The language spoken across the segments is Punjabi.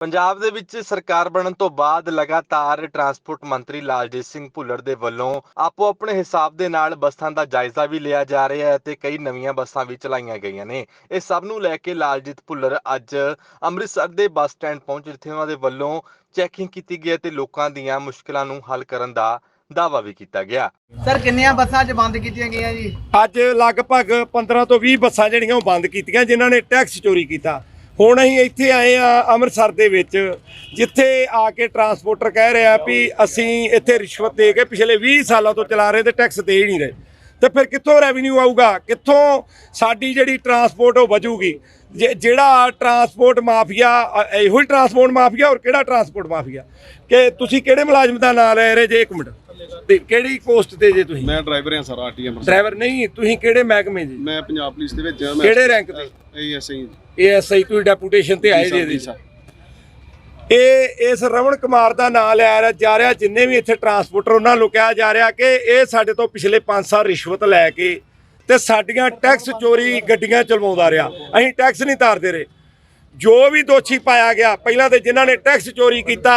ਪੰਜਾਬ ਦੇ ਵਿੱਚ ਸਰਕਾਰ ਬਣਨ ਤੋਂ ਬਾਅਦ ਲਗਾਤਾਰ ਟਰਾਂਸਪੋਰਟ ਮੰਤਰੀ ਲਾਲਜੀਤ ਸਿੰਘ ਭੁੱਲਰ ਦੇ ਵੱਲੋਂ ਆਪੋ ਆਪਣੇ ਹਿਸਾਬ ਦੇ ਨਾਲ ਬੱਸਾਂ ਦਾ ਜਾਇਜ਼ਾ ਵੀ ਲਿਆ ਜਾ ਰਿਹਾ ਹੈ ਤੇ ਕਈ ਨਵੀਆਂ ਬੱਸਾਂ ਵੀ ਚਲਾਈਆਂ ਗਈਆਂ ਨੇ। ਇਹ ਸਭ ਨੂੰ ਲੈ ਕੇ ਲਾਲਜੀਤ ਭੁੱਲਰ ਅੱਜ ਅੰਮ੍ਰਿਤਸਰ ਦੇ ਬੱਸ ਸਟੈਂਡ ਪਹੁੰਚੇ ਜਿੱਥੇ ਉਹਨਾਂ ਦੇ ਵੱਲੋਂ ਚੈਕਿੰਗ ਕੀਤੀ ਗਈ ਤੇ ਲੋਕਾਂ ਦੀਆਂ ਮੁਸ਼ਕਲਾਂ ਨੂੰ ਹੱਲ ਕਰਨ ਦਾ ਦਾਅਵਾ ਵੀ ਕੀਤਾ ਗਿਆ। ਸਰ ਕਿੰਨੀਆਂ ਬੱਸਾਂ ਅੱਜ ਬੰਦ ਕੀਤੀਆਂ ਗਈਆਂ ਜੀ? ਅੱਜ ਲਗਭਗ 15 ਤੋਂ 20 ਬੱਸਾਂ ਜਿਹੜੀਆਂ ਉਹ ਬੰਦ ਕੀਤੀਆਂ ਜਿਨ੍ਹਾਂ ਨੇ ਟੈਕਸ ਚੋਰੀ ਕੀਤਾ। ਹੁਣ ਅਸੀਂ ਇੱਥੇ ਆਏ ਆ ਅੰਮ੍ਰਿਤਸਰ ਦੇ ਵਿੱਚ, ਜਿੱਥੇ ਆ ਕੇ ਟਰਾਂਸਪੋਰਟਰ ਕਹਿ ਰਿਹਾ ਵੀ ਅਸੀਂ ਇੱਥੇ ਰਿਸ਼ਵਤ ਦੇ ਕੇ ਪਿਛਲੇ 20 ਸਾਲਾਂ ਤੋਂ ਚਲਾ ਰਹੇ ਤੇ ਟੈਕਸ ਦੇ ਹੀ ਨਹੀਂ ਰਹੇ। ਤੇ ਫਿਰ ਕਿੱਥੋਂ ਰੈਵਨਿਊ ਆਊਗਾ? ਕਿੱਥੋਂ ਸਾਡੀ ਜਿਹੜੀ ਟਰਾਂਸਪੋਰਟ ਉਹ ਵਧੂਗੀ ਜੇ- ਜਿਹੜਾ ਟਰਾਂਸਪੋਰਟ ਮਾਫੀਆ ਇਹੋ ਹੀ ਟਰਾਂਸਪੋਰਟ ਮਾਫੀਆ ਔਰ ਕਿਹੜਾ ਟਰਾਂਸਪੋਰਟ ਮਾਫੀਆ? ਕਿ ਤੁਸੀਂ ਕਿਹੜੇ ਮੁਲਾਜ਼ਮ ਦਾ ਨਾਮ ਲੈ ਰਹੇ ਜੇ ਇੱਕ ਮਿੰਟ। ਤੇ ਕਿਹੜੀ ਪੋਸਟ ਤੇ ਜੇ ਤੁਸੀਂ? ਮੈਂ ਡਰਾਈਵਰ ਹਾਂ ਸਰ ਆਰਟੀਐਮ ਡਰਾਈਵਰ ਨਹੀਂ ਤੁਸੀਂ ਕਿਹੜੇ ਮਹਿਕਮੇ ਜੀ? ਮੈਂ ਪੰਜਾਬ ਪੁਲਿਸ ਦੇ ਵਿੱਚ ਹਾਂ ਮੈਂ ਕਿਹੜੇ ਰੈਂਕ ਤੇ? ਏਐਸਆਈ ਏਐਸਆਈ ਤੁਸੀਂ ਡੈਪੂਟੇਸ਼ਨ ਤੇ ਆਏ ਜੀ ਇਹਦੀ ਇਹ ਇਸ ਰਵਣ ਕੁਮਾਰ ਦਾ ਨਾਮ ਲਿਆ ਰਿਹਾ- ਜਾ ਰਿਹਾ ਜਿੰਨੇ ਵੀ ਇੱਥੇ ਟਰਾਂਸਪੋਰਟਰ ਉਹਨਾਂ ਨੂੰ ਕਿਹਾ ਜਾ ਰਿਹਾ ਕਿ ਇਹ ਸਾਡੇ ਤੋਂ ਪਿਛਲੇ 5 ਸਾਲ ਰਿਸ਼ਵਤ ਲੈ ਕੇ ਤੇ ਸਾਡੀਆਂ ਟੈਕਸ ਚੋਰੀ ਗੱਡੀਆਂ ਚਲਵਾਉਂਦਾ ਰਿਹਾ। ਅਸੀਂ ਟੈਕਸ ਨਹੀਂ ਤਾਰਦੇ ਰਹੇ। ਜੋ ਵੀ ਦੋਸ਼ੀ ਪਾਇਆ ਗਿਆ ਪਹਿਲਾਂ ਤੇ ਜਿਨ੍ਹਾਂ ਨੇ ਟੈਕਸ ਚੋਰੀ ਕੀਤਾ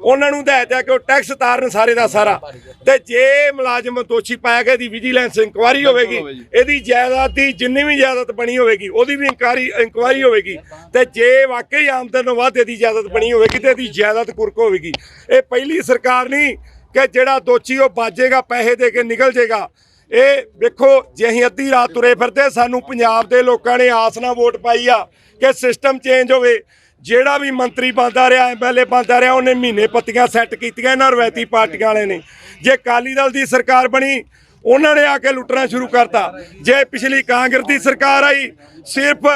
ਉਹਨਾਂ ਨੂੰ ਹਦਾਇਤ ਹੈ ਕਿ ਉਹ ਟੈਕਸ ਤਾਰਨ ਸਾਰੇ ਦਾ ਸਾਰਾ। ਤੇ ਜੇ ਮੁਲਾਜ਼ਮ ਦੋਸ਼ੀ ਪਾਇਆ ਗਿਆ ਦੀ ਵਿਜੀਲੈਂਸ ਇਨਕੁਆਰੀ ਹੋਵੇਗੀ। ਇਹਦੀ ਜਾਇਦਾਦ ਦੀ ਜਿੰਨੀ ਵੀ ਜਾਇਦਾਦ ਬਣੀ ਹੋਵੇਗੀ ਉਹਦੀ ਵੀ ਇਨਕੁਆਰੀ ਇਨਕੁਆਰੀ ਹੋਵੇਗੀ। ਤੇ ਜੇ ਵਾਕਈ ਆਮਦਨ ਤੋਂ ਵੱਧ ਇਹਦੀ ਜਾਇਦਾਦ ਬਣੀ ਹੋਵੇਗੀ ਤੇ ਇਹਦੀ ਜਾਇਦਾਦ ਕੁਰਕ ਹੋਵੇਗੀ। ਇਹ ਪਹਿਲੀ ਸਰਕਾਰ ਨਹੀਂ ਕਿ ਜਿਹੜਾ ਦੋਸ਼ੀ ਉਹ ਬਾਜੇਗਾ ਪੈਸੇ ਦੇ ਕੇ ਨਿਕਲ ਜਾਏਗਾ ਇਹ ਵੇਖੋ ਜੇ ਅਸੀਂ ਅੱਧੀ ਰਾਤ ਤੁਰੇ ਫਿਰਦੇ ਸਾਨੂੰ ਪੰਜਾਬ ਦੇ ਲੋਕਾਂ ਨੇ ਆਸ ਨਾਲ ਵੋਟ ਪਾਈ ਆ ਕਿ ਸਿਸਟਮ ਚੇਂਜ ਹੋਵੇ। ਜਿਹੜਾ ਵੀ ਮੰਤਰੀ ਬਣਦਾ ਰਿਹਾ ਐਮਐਲਏ ਬਣਦਾ ਰਿਹਾ, ਉਹਨੇ ਮਹੀਨੇ ਪੱਤੀਆਂ ਸੈੱਟ ਕੀਤੀਆਂ ਇਹਨਾਂ ਰਵਾਇਤੀ ਪਾਰਟੀਆਂ ਵਾਲੇ ਨੇ। ਜੇ ਅਕਾਲੀ ਦਲ ਦੀ ਸਰਕਾਰ ਬਣੀ, ਉਹਨਾਂ ਨੇ ਆ ਕੇ ਲੁੱਟਣਾ ਸ਼ੁਰੂ ਕਰਤਾ। ਜੇ ਪਿਛਲੀ ਕਾਂਗਰਸ ਦੀ ਸਰਕਾਰ ਆਈ, ਸਿਰਫ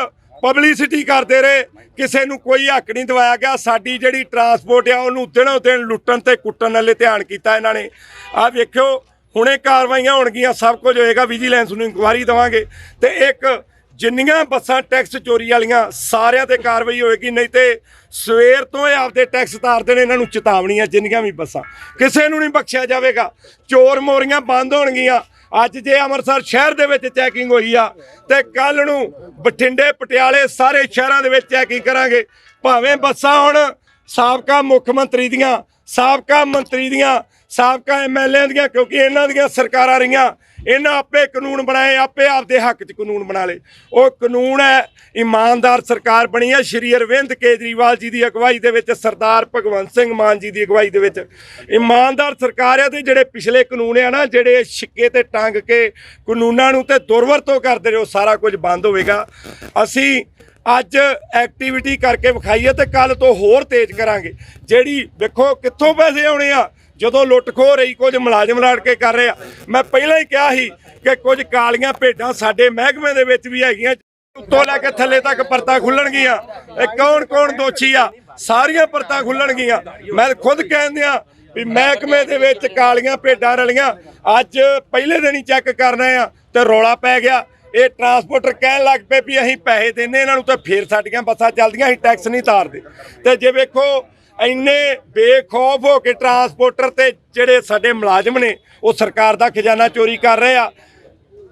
ਪਬਲਿਸਿਟੀ ਕਰਦੇ ਰਹੇ, ਕਿਸੇ ਨੂੰ ਕੋਈ ਹੱਕ ਨਹੀਂ ਦਵਾਇਆ ਗਿਆ। ਸਾਡੀ ਜਿਹੜੀ ਟਰਾਂਸਪੋਰਟ ਆ, ਉਹਨੂੰ ਦਿਨੋਂ ਦਿਨ ਲੁੱਟਣ ਤੇ ਕੁੱਟਣ ਵਾਲੇ ਧਿਆਨ ਕੀਤਾ ਇਹਨਾਂ ਨੇ। ਆ ਵੇਖਿਓ, ਹੁਣੇ ਕਾਰਵਾਈਆਂ ਹੋਣਗੀਆਂ, ਸਭ ਕੁਝ ਹੋਏਗਾ। ਵਿਜੀਲੈਂਸ ਨੂੰ ਇਨਕੁਆਰੀ ਦੇਵਾਂਗੇ। ਤੇ ਇੱਕ ਜਿੰਨੀਆਂ ਬੱਸਾਂ ਟੈਕਸ ਚੋਰੀ ਵਾਲੀਆਂ ਸਾਰਿਆਂ ਤੇ ਕਾਰਵਾਈ ਹੋਏਗੀ, ਨਹੀਂ ਤੇ ਸਵੇਰ ਤੋਂ ਇਹ ਆਪਦੇ ਟੈਕਸ ਤਾਰਦੇ ਨੇ ਇਹਨਾਂ ਨੂੰ ਚੇਤਾਵਨੀਆਂ ਜਿੰਨੀਆਂ ਵੀ ਬੱਸਾਂ। ਕਿਸੇ ਨੂੰ ਨਹੀਂ ਬਖਸ਼ਿਆ ਜਾਵੇਗਾ। ਚੋਰ ਮੋਰੀਆਂ ਬੰਦ ਹੋਣਗੀਆਂ। ਅੱਜ ਜੇ ਅੰਮ੍ਰਿਤਸਰ ਸ਼ਹਿਰ ਦੇ ਵਿੱਚ ਚੈਕਿੰਗ ਹੋਈ ਆ, ਤੇ ਕੱਲ ਨੂੰ ਬਠਿੰਡੇ, ਪਟਿਆਲੇ ਸਾਰੇ ਸ਼ਹਿਰਾਂ ਦੇ ਵਿੱਚ ਚੈਕਿੰਗ ਕਰਾਂਗੇ। ਭਾਵੇਂ ਬੱਸਾਂ ਹੁਣ ਸਾਬਕਾ ਮੁੱਖ ਮੰਤਰੀ ਦੀਆਂ ਸਾਬਕਾ ਮੰਤਰੀ ਦੀਆਂ, ਸਾਬਕਾ ਐਮਐਲਏ ਦੀਆਂ, ਕਿਉਂਕਿ ਇਹਨਾਂ ਦੀਆਂ ਸਰਕਾਰਾਂ ਰਹੀਆਂ, ਇਹਨਾਂ ਆਪੇ ਕਾਨੂੰਨ ਬਣਾਏ, ਆਪੇ ਆਪਦੇ ਹੱਕ 'ਚ ਕਾਨੂੰਨ ਬਣਾ ਲਏ। ਉਹ ਕਾਨੂੰਨ ਹੈ, ਇਮਾਨਦਾਰ ਸਰਕਾਰ ਬਣੀ ਹੈ, ਸ਼੍ਰੀ ਅਰਵਿੰਦ ਕੇਜਰੀਵਾਲ ਜੀ ਦੀ ਅਗਵਾਈ ਦੇ ਵਿੱਚ, ਸਰਦਾਰ ਭਗਵੰਤ ਸਿੰਘ ਮਾਨ ਜੀ ਦੀ ਅਗਵਾਈ ਦੇ ਵਿੱਚ। ਇਮਾਨਦਾਰ ਸਰਕਾਰ ਹੈ ਤੇ ਜਿਹੜੇ ਪਿਛਲੇ ਕਾਨੂੰਨ ਆ ਨਾ, ਜਿਹੜੇ ਛਿੱਕੇ ਤੇ ਟੰਗ ਕੇ ਕਾਨੂੰਨਾਂ ਨੂੰ ਤੇ ਦੁਰਵਰਤੋਂ ਕਰਦੇ ਰਹੇ ਉਹ ਸਾਰਾ ਕੁਝ ਬੰਦ ਹੋਵੇਗਾ। ਅਸੀਂ ਅੱਜ ਐਕਟੀਵਿਟੀ ਕਰਕੇ ਵਿਖਾਈਏ ਤੇ ਕੱਲ ਤੋਂ ਹੋਰ ਤੇਜ਼ ਕਰਾਂਗੇ। ਜਿਹੜੀ ਵੇਖੋ ਕਿੱਥੋਂ ਪੈਸੇ ਆਉਣੇ ਆ, ਜਦੋਂ ਲੁੱਟ ਖੋ ਰਹੀ, ਕੁਝ ਮੁਲਾਜ਼ਮ ਲੜ ਕੇ ਕਰ ਰਿਹਾ ਮੈਂ ਪਹਿਲਾਂ ਹੀ ਕਿਹਾ ਸੀ ਕਿ ਕੁਝ ਕਾਲੀਆਂ ਭੇਡਾਂ ਸਾਡੇ ਮਹਿਕਮੇ ਦੇ ਵਿੱਚ ਵੀ ਹੈਗੀਆਂ, ਉੱਤੋਂ ਲੈ ਕੇ ਥੱਲੇ ਤੱਕ ਪਰਤਾਂ ਖੁੱਲਣਗੀਆਂ। ਇਹ ਕੌਣ ਕੌਣ ਦੋਸ਼ੀ ਆ? ਸਾਰੀਆਂ ਪਰਤਾਂ ਖੁੱਲਣਗੀਆਂ। ਮੈਂ ਖੁਦ ਕਹਿੰਦਿਆਂ ਵੀ ਮਹਿਕਮੇ ਦੇ ਵਿੱਚ ਕਾਲੀਆਂ ਭੇਡਾਂ ਰਲੀਆਂ। ਅੱਜ ਪਹਿਲੇ ਦਿਨ ਹੀ ਚੈੱਕ ਕਰਨਾ ਆ ਤੇ ਰੌਲਾ ਪੈ ਗਿਆ। ਇਹ ਟਰਾਂਸਪੋਰਟਰ ਕਹਿਣ ਲੱਗ ਪਏ ਵੀ ਅਸੀਂ ਪੈਸੇ ਦਿੰਨੇ ਇਹਨਾਂ ਨੂੰ ਤਾਂ ਫੇਰ ਸਾਡੀਆਂ ਬੱਸਾਂ ਚੱਲਦੀਆਂ, ਅਸੀਂ ਟੈਕਸ ਨਹੀਂ ਤਾਰਦੇ। ਤੇ ਜੇ ਵੇਖੋ, ਇੰਨੇ ਬੇਖੌਫ ਹੋ ਕੇ ਟਰਾਂਸਪੋਰਟਰ ਤੇ ਜਿਹੜੇ ਸਾਡੇ ਮੁਲਾਜ਼ਮ ਨੇ, ਉਹ ਸਰਕਾਰ ਦਾ ਖਜ਼ਾਨਾ ਚੋਰੀ ਕਰ ਰਹੇ ਆ।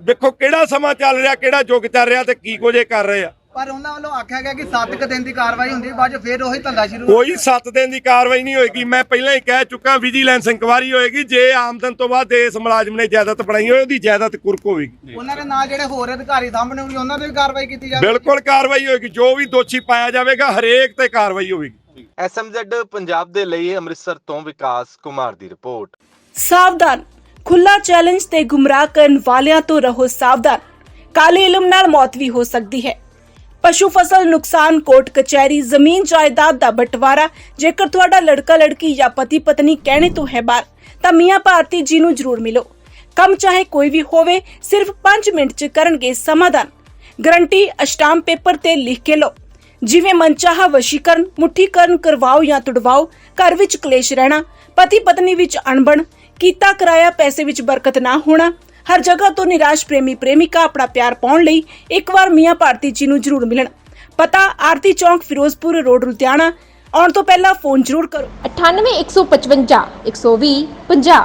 ਵੇਖੋ ਕਿਹੜਾ ਸਮਾਂ ਚੱਲ ਰਿਹਾ, ਕਿਹੜਾ ਯੁੱਗ ਚੱਲ ਰਿਹਾ ਤੇ ਕੀ ਕੁਝ ਇਹ ਕਰ ਰਹੇ ਆ। ਪਰ ਉਹਨਾਂ ਵੱਲੋਂ ਆਖਿਆ ਗਿਆ ਕਿ 7 ਕ ਦਿਨ ਦੀ ਕਾਰਵਾਈ ਹੁੰਦੀ ਬਾਅਦ 'ਚ ਫੇਰ ਉਹੀ ਧੰਦਾ ਸ਼ੁਰੂ ਕੋਈ 7 ਦਿਨ ਦੀ ਕਾਰਵਾਈ ਨਹੀਂ ਹੋਏਗੀ। ਮੈਂ ਪਹਿਲਾਂ ਹੀ ਕਹਿ ਚੁੱਕਾ ਵਿਜੀਲੈਂਸ ਇਨਕੁਆਰੀ ਹੋਏਗੀ ਜੇ ਆਮਦਨ ਤੋਂ ਬਾਅਦ ਇਸ ਮੁਲਾਜ਼ਮ ਨੇ ਜਾਇਦਾਦ ਬਣਾਈ ਹੋਏ ਉਹਦੀ ਜਾਇਦਾਦ ਕੁਰਕ ਹੋਵੇਗੀ। ਉਹਨਾਂ ਦੇ ਨਾਲ ਜਿਹੜੇ ਹੋਰ ਅਧਿਕਾਰੀ ਸਾਹਮਣੇ ਹੋਣਗੇ ਉਹਨਾਂ ਤੇ ਵੀ ਕਾਰਵਾਈ ਕੀਤੀ ਜਾਵੇ ਬਿਲਕੁਲ ਕਾਰਵਾਈ ਹੋਏਗੀ। ਜੋ ਵੀ ਦੋਸ਼ੀ ਪਾਇਆ ਜਾਵੇਗਾ ਹਰੇਕ ਤੇ ਕਾਰਵਾਈ ਹੋਵੇਗੀ। ਐਸਐਮਜ਼ੈਡ ਪੰਜਾਬ ਦੇ ਲਈ ਅੰਮ੍ਰਿਤਸਰ ਤੋਂ ਵਿਕਾਸ ਕੁਮਾਰ ਦੀ ਰਿਪੋਰਟ। ਸਾਵਧਾਨ। ਖੁੱਲਾ ਚੈਲੰਜ ਤੇ ਗੁੰਮਰਾਹ ਕਰਨ ਵਾਲਿਆਂ ਤੋਂ ਰਹੋ ਸਾਵਧਾਨ। ਕਾਲੇ ਇਲਮ ਨਾਲ ਮੌਤ ਵੀ ਹੋ ਸਕਦੀ ਹੈ। ਪਸ਼ੂ ਫਸਲ ਨੁਕਸਾਨ ਕੋਰਟ ਕਚਹਿਰੀ ਜ਼ਮੀਨ ਜਾਇਦਾਦ ਦਾ ਬਟਵਾਰਾ। ਜੇਕਰ ਤੁਹਾਡਾ ਲੜਕਾ, ਲੜਕੀ ਜਾਂ ਪਤੀ ਪਤਨੀ ਕਹਿਣੇ ਤੋਂ ਹੈ ਬਾਹਰ, ਤਾਂ ਮੀਆਂ ਭਾਰਤੀ ਜੀ ਨੂੰ ਜ਼ਰੂਰ ਮਿਲੋ। ਕੰਮ ਚਾਹੇ ਕੋਈ ਵੀ ਹੋਵੇ, ਸਿਰਫ 5 ਮਿੰਟ ਚ ਕਰਨਗੇ ਸਮਾਧਾਨ। ਗਰੰਟੀ ਅਸ਼ਟਾਮ ਪੇਪਰ ਤੇ ਲਿਖ ਕੇ ਲਓ। ਜਿਵੇਂ ਮਨਚਾਹਾ, ਵਸ਼ੀਕਰਨ, ਮੁੱਠੀਕਰਨ ਕਰਵਾਓ ਜਾਂ ਤੁੜਵਾਓ, ਘਰ ਵਿੱਚ ਕਲੇਸ਼ ਰਹਿਣਾ, ਪਤੀ ਪਤਨੀ ਵਿੱਚ ਅਣਬਣ, ਕੀਤਾ ਕਰਾਇਆ ਪੈਸੇ ਵਿੱਚ ਬਰਕਤ ਨਾ ਹੋਣਾ ਹਰ ਜਗ੍ਹਾ ਤੋਂ ਨਿਰਾਸ਼ ਪ੍ਰੇਮੀ ਪ੍ਰੇਮਿਕਾ ਆਪਣਾ ਪਿਆਰ ਪਾਉਣ ਲਈ ਇੱਕ ਵਾਰ ਮੀਆਂ ਭਾਰਤੀ ਜੀ ਨੂੰ ਜ਼ਰੂਰ ਮਿਲਣ। ਪਤਾ, ਆਰਤੀ ਚੌਂਕ, ਫਿਰੋਜ਼ਪੁਰ, ਰੋਡ ਲੁਧਿਆਣਾ। ਆਉਣ ਤੋਂ ਪਹਿਲਾਂ ਫੋਨ ਜ਼ਰੂਰ ਕਰੋ। 98 155 120 50